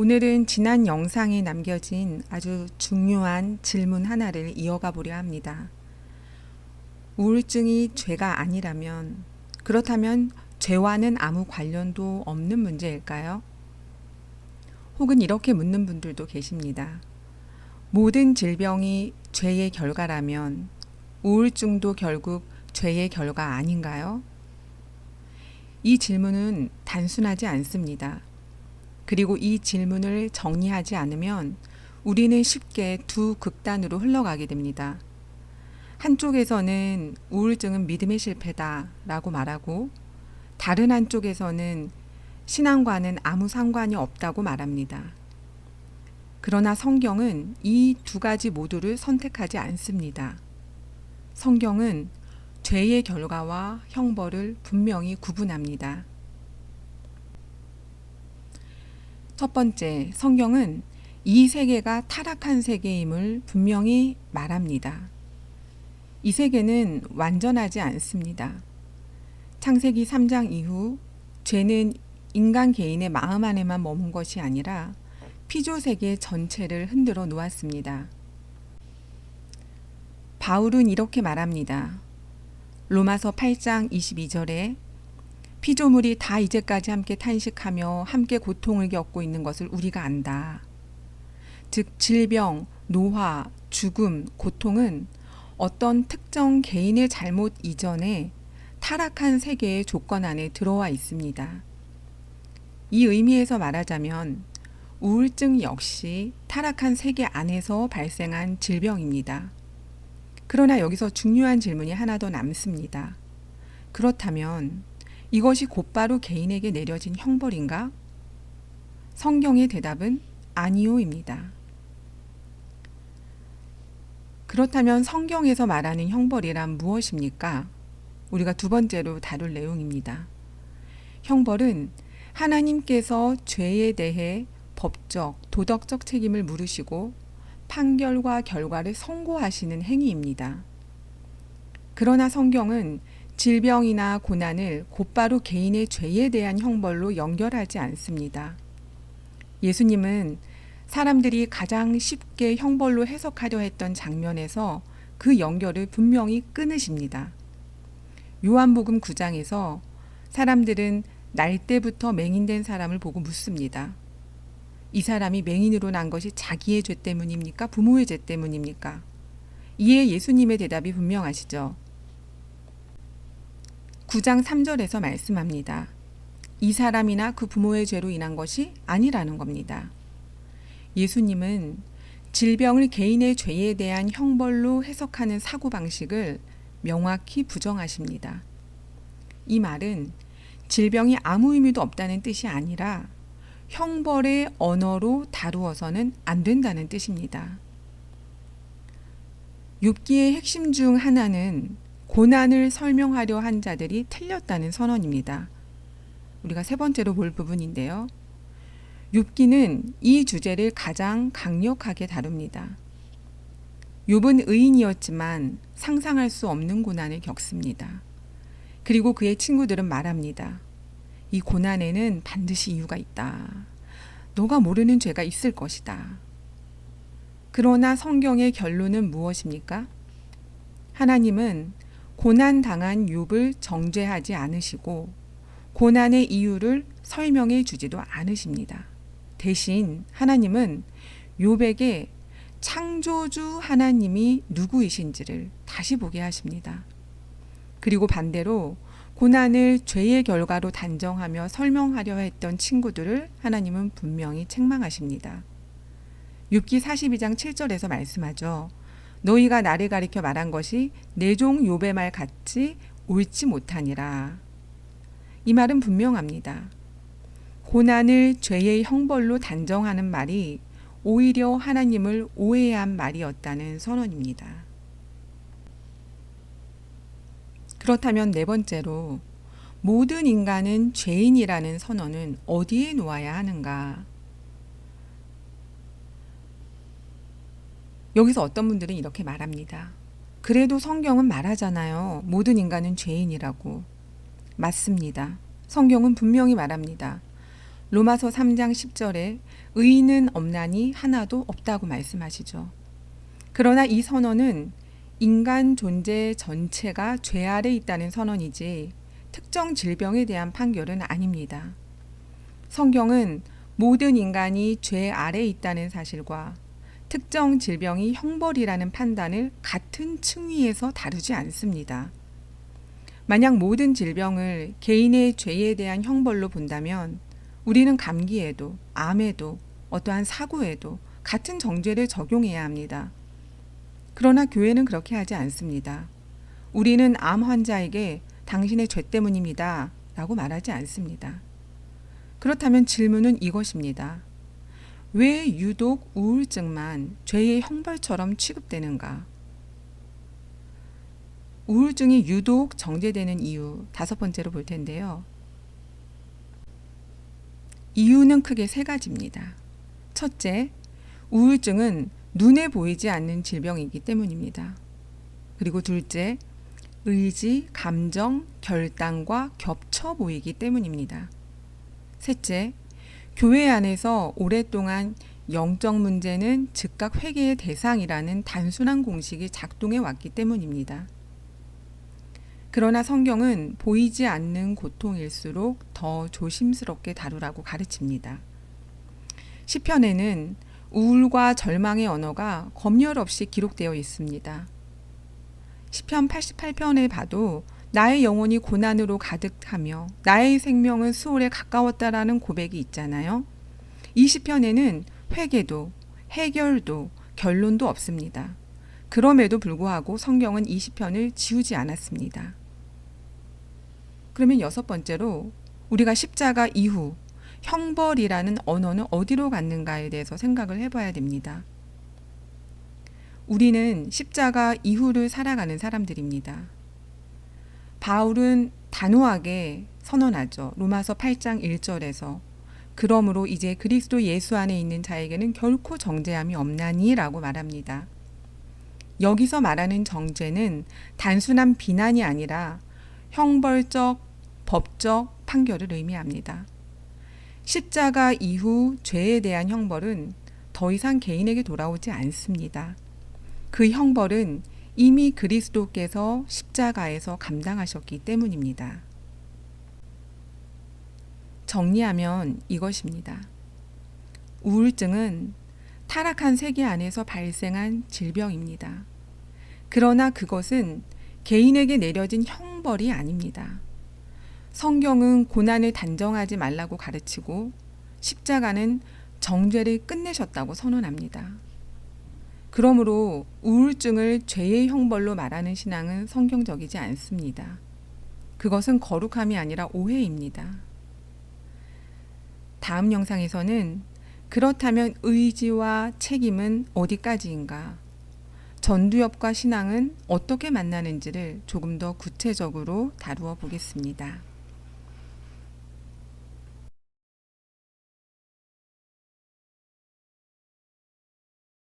오늘은 지난 영상에 남겨진 아주 중요한 질문 하나를 이어가 보려 합니다. 우울증이 죄가 아니라면, 그렇다면 죄와는 아무 관련도 없는 문제일까요? 혹은 이렇게 묻는 분들도 계십니다. 모든 질병이 죄의 결과라면 우울증도 결국 죄의 결과 아닌가요? 이 질문은 단순하지 않습니다. 그리고 이 질문을 정리하지 않으면 우리는 쉽게 두 극단으로 흘러가게 됩니다. 한쪽에서는 우울증은 믿음의 실패다 라고 말하고 다른 한쪽에서는 신앙과는 아무 상관이 없다고 말합니다. 그러나 성경은 이 두 가지 모두를 선택하지 않습니다. 성경은 죄의 결과와 형벌을 분명히 구분합니다. 첫 번째, 성경은 이 세계가 타락한 세계임을 분명히 말합니다. 이 세계는 완전하지 않습니다. 창세기 3장 이후 죄는 인간 개인의 마음 안에만 머문 것이 아니라 피조 세계 전체를 흔들어 놓았습니다. 바울은 이렇게 말합니다. 로마서 8장 22절에 피조물이 다 이제까지 함께 탄식하며 함께 고통을 겪고 있는 것을 우리가 안다. 즉, 질병, 노화, 죽음, 고통은 어떤 특정 개인의 잘못 이전에 타락한 세계의 조건 안에 들어와 있습니다. 이 의미에서 말하자면 우울증 역시 타락한 세계 안에서 발생한 질병입니다. 그러나 여기서 중요한 질문이 하나 더 남습니다. 그렇다면 이것이 곧바로 개인에게 내려진 형벌인가? 성경의 대답은 아니오입니다. 그렇다면 성경에서 말하는 형벌이란 무엇입니까? 우리가 두 번째로 다룰 내용입니다. 형벌은 하나님께서 죄에 대해 법적, 도덕적 책임을 물으시고 판결과 결과를 선고하시는 행위입니다. 그러나 성경은 질병이나 고난을 곧바로 개인의 죄에 대한 형벌로 연결하지 않습니다. 예수님은 사람들이 가장 쉽게 형벌로 해석하려 했던 장면에서 그 연결을 분명히 끊으십니다. 요한복음 9장에서 사람들은 날 때부터 맹인된 사람을 보고 묻습니다. 이 사람이 맹인으로 난 것이 자기의 죄 때문입니까? 부모의 죄 때문입니까? 이에 예수님의 대답이 분명하시죠. 9장 3절에서 말씀합니다. 이 사람이나 그 부모의 죄로 인한 것이 아니라는 겁니다. 예수님은 질병을 개인의 죄에 대한 형벌로 해석하는 사고방식을 명확히 부정하십니다. 이 말은 질병이 아무 의미도 없다는 뜻이 아니라 형벌의 언어로 다루어서는 안 된다는 뜻입니다. 욥기의 핵심 중 하나는 고난을 설명하려 한 자들이 틀렸다는 선언입니다. 우리가 세 번째로 볼 부분인데요. 욥기는 이 주제를 가장 강력하게 다룹니다. 욥은 의인이었지만 상상할 수 없는 고난을 겪습니다. 그리고 그의 친구들은 말합니다. 이 고난에는 반드시 이유가 있다. 너가 모르는 죄가 있을 것이다. 그러나 성경의 결론은 무엇입니까? 하나님은 고난 당한 욥을 정죄하지 않으시고 고난의 이유를 설명해 주지도 않으십니다. 대신 하나님은 욥에게 창조주 하나님이 누구이신지를 다시 보게 하십니다. 그리고 반대로 고난을 죄의 결과로 단정하며 설명하려 했던 친구들을 하나님은 분명히 책망하십니다. 6기 42장 7절에서 말씀하죠. 너희가 나를 가리켜 말한 것이 내종 욥의 말 같지 옳지 못하니라. 이 말은 분명합니다. 고난을 죄의 형벌로 단정하는 말이 오히려 하나님을 오해한 말이었다는 선언입니다. 그렇다면 네 번째로 모든 인간은 죄인이라는 선언은 어디에 놓아야 하는가? 여기서 어떤 분들은 이렇게 말합니다. 그래도 성경은 말하잖아요. 모든 인간은 죄인이라고. 맞습니다. 성경은 분명히 말합니다. 로마서 3장 10절에 의인은 없나니 하나도 없다고 말씀하시죠. 그러나 이 선언은 인간 존재 전체가 죄 아래 있다는 선언이지 특정 질병에 대한 판결은 아닙니다. 성경은 모든 인간이 죄 아래 있다는 사실과 특정 질병이 형벌이라는 판단을 같은 층위에서 다루지 않습니다. 만약 모든 질병을 개인의 죄에 대한 형벌로 본다면 우리는 감기에도 암에도 어떠한 사고에도 같은 정죄를 적용해야 합니다. 그러나 교회는 그렇게 하지 않습니다. 우리는 암 환자에게 당신의 죄 때문입니다. 라고 말하지 않습니다. 그렇다면 질문은 이것입니다. 왜 유독 우울증만 죄의 형벌처럼 취급되는가? 우울증이 유독 정제되는 이유 다섯 번째로 볼 텐데요. 이유는 크게 세 가지입니다. 첫째, 우울증은 눈에 보이지 않는 질병이기 때문입니다. 그리고 둘째, 의지, 감정, 결단과 겹쳐 보이기 때문입니다. 셋째, 교회 안에서 오랫동안 영적 문제는 즉각 회개의 대상이라는 단순한 공식이 작동해 왔기 때문입니다. 그러나 성경은 보이지 않는 고통일수록 더 조심스럽게 다루라고 가르칩니다. 시편에는 우울과 절망의 언어가 검열 없이 기록되어 있습니다. 시편 88편을 봐도 나의 영혼이 고난으로 가득하며 나의 생명은 수월에 가까웠다라는 고백이 있잖아요. 이 시편에는 회개도 해결도 결론도 없습니다. 그럼에도 불구하고 성경은 이 시편을 지우지 않았습니다. 그러면 여섯 번째로 우리가 십자가 이후 형벌이라는 언어는 어디로 갔는가에 대해서 생각을 해봐야 됩니다. 우리는 십자가 이후를 살아가는 사람들입니다. 바울은 단호하게 선언하죠. 로마서 8장 1절에서 그러므로 이제 그리스도 예수 안에 있는 자에게는 결코 정죄함이 없나니라고 말합니다. 여기서 말하는 정죄는 단순한 비난이 아니라 형벌적, 법적 판결을 의미합니다. 십자가 이후 죄에 대한 형벌은 더 이상 개인에게 돌아오지 않습니다. 그 형벌은 이미 그리스도께서 십자가에서 감당하셨기 때문입니다. 정리하면 이것입니다. 우울증은 타락한 세계 안에서 발생한 질병입니다. 그러나 그것은 개인에게 내려진 형벌이 아닙니다. 성경은 고난을 단정하지 말라고 가르치고 십자가는 정죄를 끝내셨다고 선언합니다. 그러므로 우울증을 죄의 형벌로 말하는 신앙은 성경적이지 않습니다. 그것은 거룩함이 아니라 오해입니다. 다음 영상에서는 그렇다면 의지와 책임은 어디까지인가? 전두엽과 신앙은 어떻게 만나는지를 조금 더 구체적으로 다루어 보겠습니다.